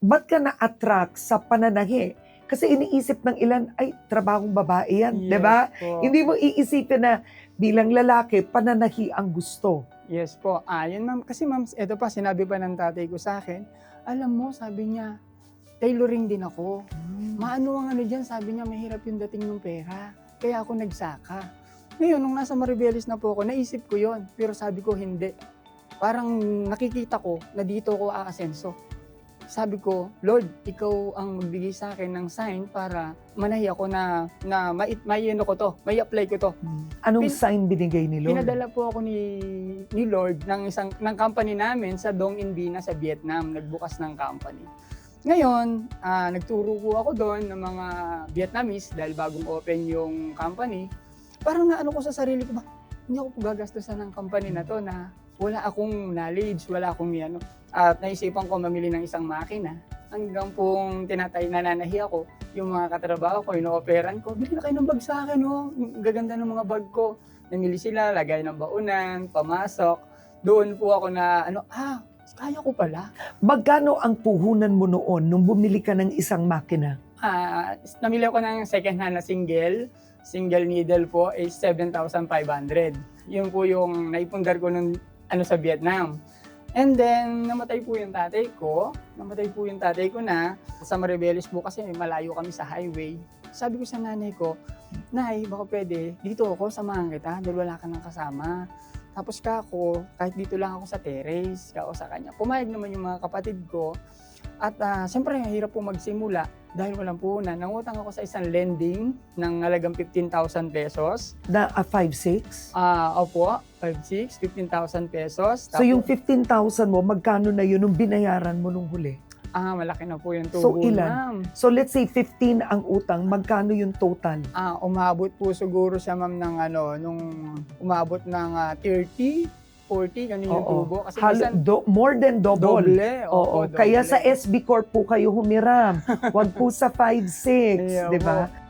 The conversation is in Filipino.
ba't ka na-attract sa pananahi? Kasi iniisip ng ilan, ay, trabahong babae yan, Yes di ba? Hindi mo iisipin na bilang lalaki, pananahi ang gusto. Yes po. Ah, yun ma'am. Kasi ma'am, ito pa, sinabi pa ng tatay ko sa akin, alam mo, sabi niya, tailoring din ako. Maano ang ano dyan, sabi niya, mahirap yung dating ng pera. Kaya ako nagsaka. Ngayon, nung nasa Maribelis na po ako, naisip ko yon Pero sabi ko, hindi. Parang nakikita ko na dito ako aasenso. Sabi ko, Lord, ikaw ang magbigay sa akin ng sign para manahi ako na, na may, may ano ko to, may apply ko to. Anong Pin- sign binigay ni Lord? Pinadala po ako ni ni Lord ng isang ng company namin sa Dong Inbina sa Vietnam, nagbukas ng company. Ngayon, ah, nagturo po ako doon ng mga Vietnamese dahil bagong open yung company. Parang naano ko sa sarili ko ba, hindi ako gagastusan ng company na to na wala akong knowledge, wala akong ano. At naisipan ko mamili ng isang makina. Hanggang pong tinatay, nananahi ako, yung mga katrabaho ko, ino-operan ko, bili na kayo ng bag sa akin, oh. Gaganda ng mga bag ko. Namili sila, lagay ng baunan, pamasok. Doon po ako na, ano, ah, kaya ko pala. Magkano ang puhunan mo noon nung bumili ka ng isang makina? Ah, namili ako ng second hand na single. Single needle po is 7,500. Yun po yung naipundar ko nung ano sa Vietnam. And then, namatay po yung tatay ko. Namatay po yung tatay ko na sa Maribeles po kasi malayo kami sa highway. Sabi ko sa nanay ko, Nay, baka pwede, dito ako, samahan kita dahil wala ka nang kasama. Tapos ka ako, kahit dito lang ako sa terrace, ka ako sa kanya. Pumayag naman yung mga kapatid ko. At ah, siyempre, hirap po magsimula dahil walang puhunan. Nangutang ako sa isang lending ng halagang 15,000 pesos. Na ah, 5'6"? Ah, opo, 5, 6, 15,000 pesos. So yung 15,000 mo, magkano na yun nung binayaran mo nung huli? Ah, malaki na po yung So, tubo, ilan? ma'am. So let's say 15 ang utang, magkano yung total? Ah, umabot po siguro siya, ma'am, ng ano, nung umabot ng ah, 30, 40, ganun yung Oo. tubo. Kasi Hal- minsan, do- more than double. doble. Oo, doble. kaya sa SB Corp po kayo humiram. Huwag po sa 5'6", Ayaw di ba? po.